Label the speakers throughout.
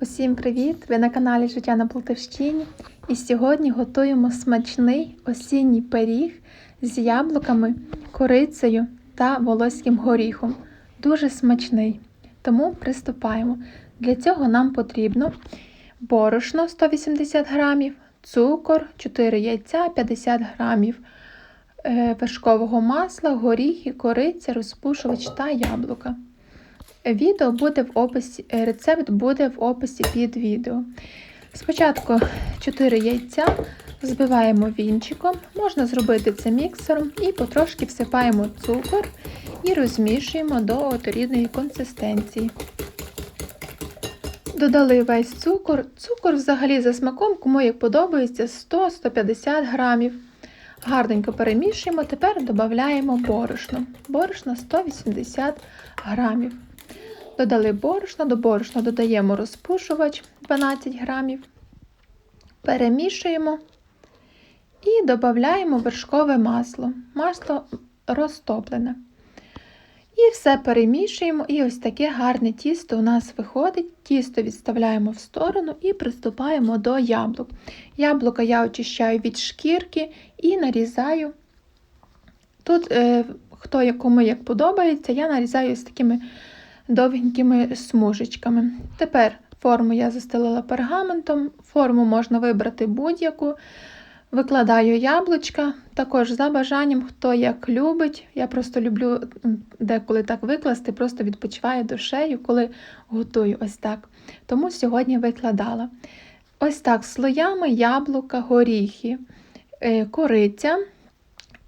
Speaker 1: Усім привіт! Ви на каналі Життя на Полтавщині. І сьогодні готуємо смачний осінній пиріг з яблуками, корицею та волоським горіхом. Дуже смачний. Тому приступаємо. Для цього нам потрібно борошно 180 грамів, цукор, 4 яйця, 50 грамів е, вершкового масла, горіхи, кориця, розпушувач та яблука. Відео буде в описі, е, рецепт буде в описі під відео. Спочатку 4 яйця збиваємо вінчиком, можна зробити це міксером і потрошки всипаємо цукор і розмішуємо до однорідної консистенції. Додали весь цукор. Цукор взагалі за смаком, кому як подобається, 100-150 грамів. Гарненько перемішуємо, тепер додаємо борошно. Борошно 180 грамів. Додали борошно, до борошна додаємо розпушувач 12 грамів, перемішуємо і додаємо вершкове масло, масло розтоплене. І все перемішуємо, і ось таке гарне тісто у нас виходить. Тісто відставляємо в сторону і приступаємо до яблук. Яблука я очищаю від шкірки і нарізаю. Тут, е, хто якому як подобається, я нарізаю з такими довгенькими смужечками. Тепер форму я застелила пергаментом, форму можна вибрати будь-яку. Викладаю яблучка, також за бажанням, хто як любить. Я просто люблю деколи так викласти, просто відпочиваю душею, коли готую ось так. Тому сьогодні викладала. Ось так слоями яблука, горіхи, е, кориця.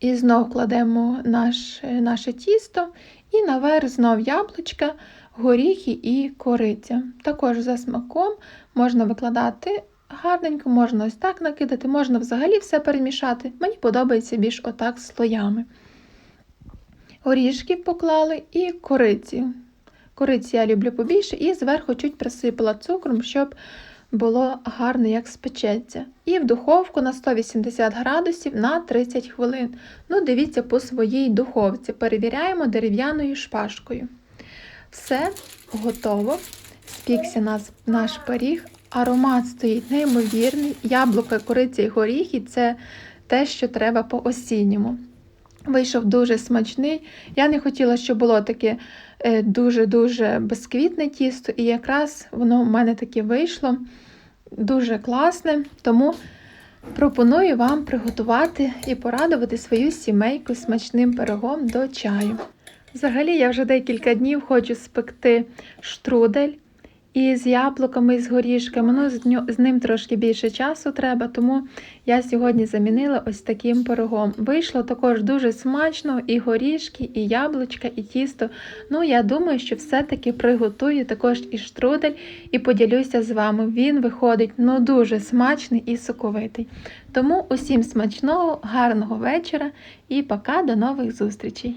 Speaker 1: І знов кладемо наш, наше тісто, і наверх знов яблучка, горіхи і кориця. Також за смаком можна викладати гарненько, можна ось так накидати, можна взагалі все перемішати. Мені подобається більш отак слоями. Горішки поклали і кориці. Кориці я люблю побільше, і зверху чуть присипала цукром, щоб було гарно, як спечеться. І в духовку на 180 градусів на 30 хвилин. Ну, дивіться по своїй духовці. Перевіряємо дерев'яною шпажкою. Все готово. Спікся нас, наш пиріг. Аромат стоїть неймовірний. Яблука, кориця і горіхи це те, що треба по осінньому. Вийшов дуже смачний. Я не хотіла, щоб було таке дуже-дуже безквітне тісто, і якраз воно в мене таке вийшло дуже класне. Тому пропоную вам приготувати і порадувати свою сімейку смачним пирогом до чаю. Взагалі, я вже декілька днів хочу спекти штрудель. І з яблуками, і з горішками. Ну, з, ню, з ним трошки більше часу треба, тому я сьогодні замінила ось таким пирогом. Вийшло також дуже смачно, і горішки, і яблучка, і тісто. Ну, я думаю, що все-таки приготую також і штрудель і поділюся з вами. Він виходить ну, дуже смачний і соковитий. Тому усім смачного, гарного вечора і пока до нових зустрічей!